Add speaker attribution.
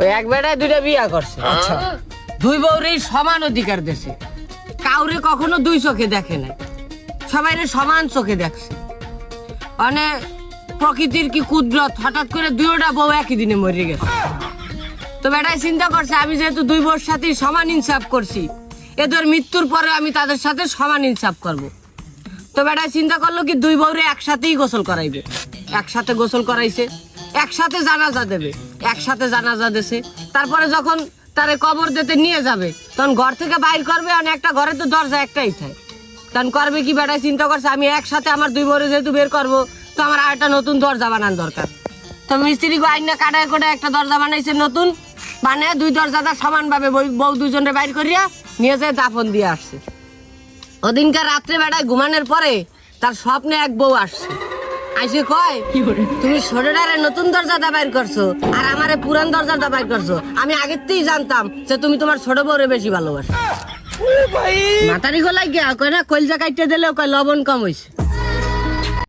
Speaker 1: ওই এক বেটায় দুইটা বিয়া করছে।
Speaker 2: আচ্ছা।
Speaker 1: দুই বউরেই সমান অধিকার দেশে। কাউরে কখনো দুই চোখে দেখে নাই। সবাই সমান চোখে দেখছে। মানে প্রকৃতির কি কুদরত হঠাৎ করে দুইটা বউ একই দিনে মরে গেছে। তো বেটাই চিন্তা করছে আমি যেহেতু দুই বউর সাথে সমান ইনসাফ করছি এদের মৃত্যুর পরে আমি তাদের সাথে সমান ইনসাফ করব। তো বেটাই চিন্তা করল কি দুই বউরে একসাথেই গোসল করাইবে। একসাথে গোসল করাইছে একসাথে জানাজা দেবে। একসাথে জানাজা দেছে। তারপরে যখন তারে কবর দিতে নিয়ে যাবে, তখন ঘর থেকে বাইর করবে আর একটা ঘরে তো দরজা একটাই থাকে। তখন করবে কি, বেটাই, চিন্তা করছে, আমি একসাথে আমার দুই বউরে যেহেতু বের করব, তো আমার আর একটা নতুন দরজা বানান দরকার। তো মিস্ত্রি আইনা কাটায় করে একটা দরজা বানাইছে নতুন মানে দুই দরজাটা সমানভাবে বউ দুজনে বাইর করিয়া নিয়ে যায় দাফন দিয়ে আসছে। ওদিনকার রাত্রে বেড়ায় ঘুমানোর পরে তার স্বপ্নে এক বউ আসছে। আইসে কয় তুমি ছোটটারে নতুন দরজাটা বাইর করছ আর আমারে পুরান দরজাটা বাইর করছ। আমি আগের থেকেই জানতাম যে তুমি তোমার ছোট বউরে বেশি ভালোবাসো। মাতারি গলায় গিয়া কয় না কলজা কাইটে দিলেও কয় লবণ কম হইছে।